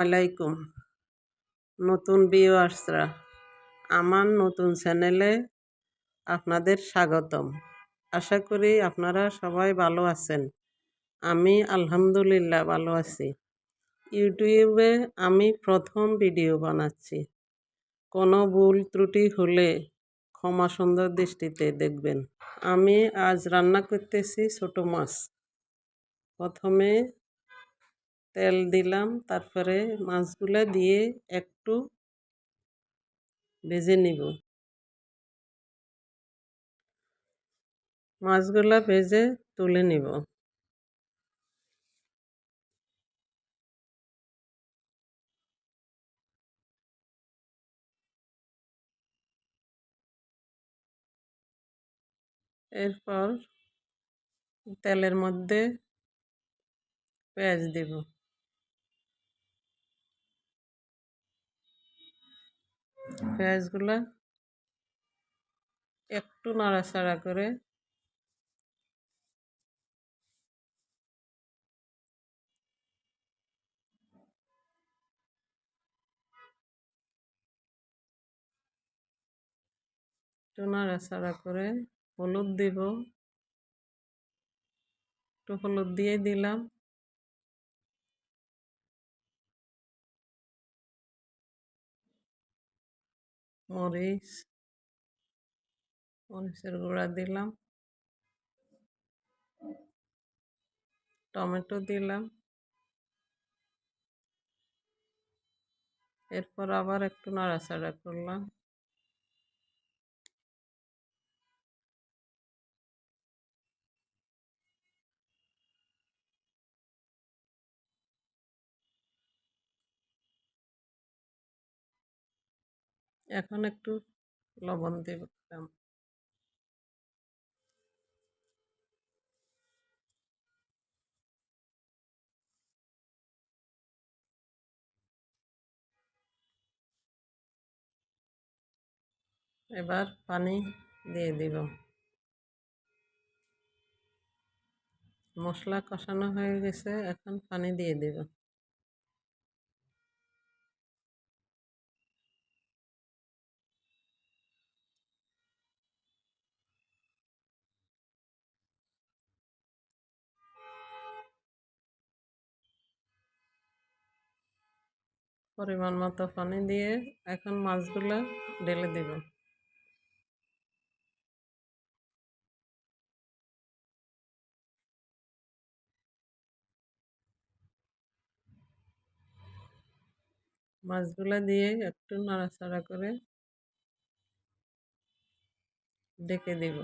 আলাইকুম। নতুন ভিউয়ার্সরা, আমার নতুন চ্যানেলে আপনাদের স্বাগতম। আশা করি আপনারা সবাই ভালো আছেন। আমি আলহামদুলিল্লাহ ভালো আছি। ইউটিউবে আমি প্রথম ভিডিও বানাচ্ছি। কোনো ভুল ত্রুটি হলে ক্ষমা সুন্দর দৃষ্টিতে দেখবেন। আমি আজ রান্না করতেছি ছোটো মাছ। প্রথমে তেল দিলাম, তারপরে মাছগুলো দিয়ে একটু ভেজে নিব। মাছগুলো ভেজে তুলে নিব। এরপর তেলের মধ্যে পেঁয়াজ দেব। পেঁয়াজগুলো একটু নাড়াচাড়া করে একটু নাড়াচাড়া করে হলুদ দিব। একটু হলুদ দিয়ে দিলাম। মরিচ মরিচের গুঁড়া দিলাম। টমেটো দিলাম। এরপর আবার একটু নাড়াচাড়া করলাম। এখন একটু লবণ দিলাম এবার পানি দিয়ে দিব। মশলা কষানো হয়ে গেছে, এখন পানি দিয়ে দেব। পরিমাণ মতো পানি দিয়ে এখন মাছগুলো ঢেলে দেব। মাছগুলো দিয়ে একটু নাড়াচাড়া করে ডেকে দেব।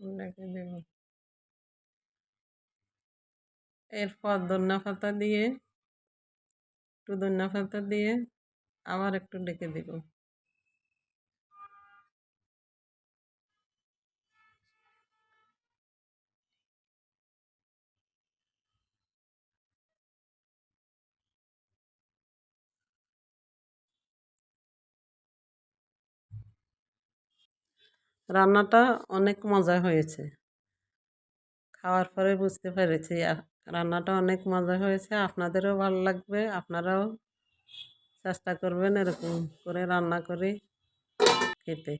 ডেকে দেব। এরপর ধন্যা পাতা দিয়ে একটু ধন্যা পাতা দিয়ে আবার একটু ডেকে দেব। রান্নাটা অনেক মজা হয়েছে। খাওয়ার পরে বুঝতে পেরেছি রান্নাটা অনেক মজা হয়েছে। আপনাদেরও ভালো লাগবে, আপনারাও চেষ্টা করবেন এরকম করে রান্না করে খেতে।